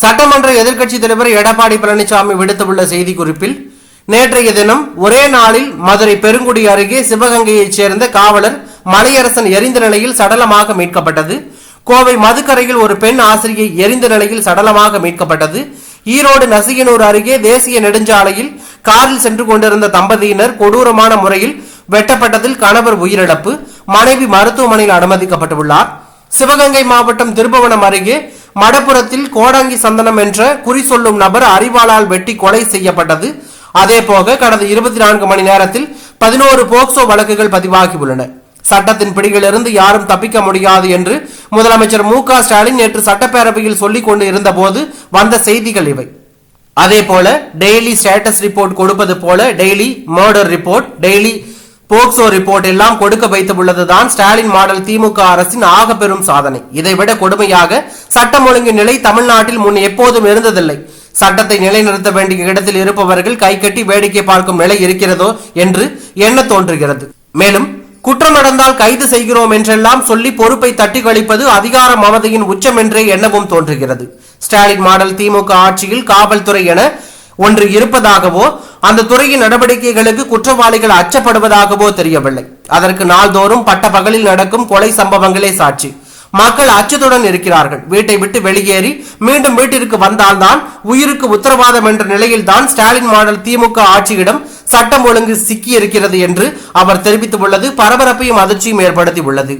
சட்டமன்ற எதிர்க்கட்சி தலைவர் எடப்பாடி பழனிசாமி விடுத்துள்ள செய்திக்குறிப்பில் நேற்றைய தினம் ஒரே நாளில் மதுரை பெருங்குடி அருகே சிவகங்கையைச் சேர்ந்த காவலர் மலையரசன் எரிந்த நிலையில் சடலமாக மீட்கப்பட்டது. கோவை மதுக்கரையில் ஒரு பெண் ஆசிரியை எரிந்த நிலையில் சடலமாக மீட்கப்பட்டது. ஈரோடு நசியனூர் அருகே தேசிய நெடுஞ்சாலையில் காரில் சென்று கொண்டிருந்த தம்பதியினர் கொடூரமான முறையில் வெட்டப்பட்டதில் கணவர் உயிரிழப்பு. மனைவி மருத்துவமனையில் அனுமதிக்கப்பட்டுள்ளார். சிவகங்கை மாவட்டம் திருபுவனம் அருகே மடப்புறத்தில் கோடாங்கி சந்தனம் என்ற குறி சொல்லும் நபர் அறிவாளால் வெட்டி கொலை செய்யப்பட்டது. அதேபோக கடந்த இருபத்தி நான்கு மணி நேரத்தில் பதினோரு போக்சோ வழக்குகள் பதிவாகியுள்ளன சட்டத்தின் பிடியிலிருந்து யாரும் தப்பிக்க முடியாது என்று முதலமைச்சர் மு க ஸ்டாலின் நேற்று சட்டப்பேரவையில் சொல்லிக் கொண்டு இருந்தபோது வந்த செய்திகள் இவை. அதே போல டெய்லி ஸ்டேட்டஸ் ரிப்போர்ட் கொடுப்பது போல daily murder report daily POCSO report எல்லாம் கொடுக்க வைத்துள்ளதுதான் ஸ்டாலின் மாடல் திமுக அரசின் ஆக பெரும் சாதனை. இதைவிட கொடுமையாக சட்டம் ஒழுங்கு நிலை தமிழ்நாட்டில் முன் எப்போதும் இருந்ததில்லை. சட்டத்தை நிலைநிறுத்த வேண்டிய இடத்தில் இருப்பவர்கள் கை கட்டி வேடிக்கை பார்க்கும் நிலை இருக்கிறதோ என்று எண்ண தோன்றுகிறது. மேலும் குற்றம் நடந்தால் கைது செய்கிறோம் என்றெல்லாம் சொல்லி பொறுப்பை தட்டி கழிப்பது அதிகார மமதையின் உச்சம் என்றே எண்ணவும் தோன்றுகிறது. ஸ்டாலின் மாடல் திமுக ஆட்சியில் காவல்துறை என ஒன்று இருப்பதாகவோ அந்த துறையின் நடவடிக்கைகளுக்கு குற்றவாளிகள் அச்சப்படுவதாகவோ தெரியவில்லை. அதற்கு நாள்தோறும் பட்ட பகலில் நடக்கும் கொலை சம்பவங்களே சாட்சி. மக்கள் அச்சத்துடன் இருக்கிறார்கள். வீட்டை விட்டு வெளியேறி மீண்டும் வீட்டிற்கு வந்தால்தான் உயிருக்கு உத்தரவாதம் என்ற நிலையில்தான் ஸ்டாலின் மாடல் திமுக ஆட்சியிடம் சட்டம் ஒழுங்கு சிக்கி இருக்கிறது என்று அவர் தெரிவித்துள்ளது. பரபரப்பையும் அதிர்ச்சியும் ஏற்படுத்தி உள்ளது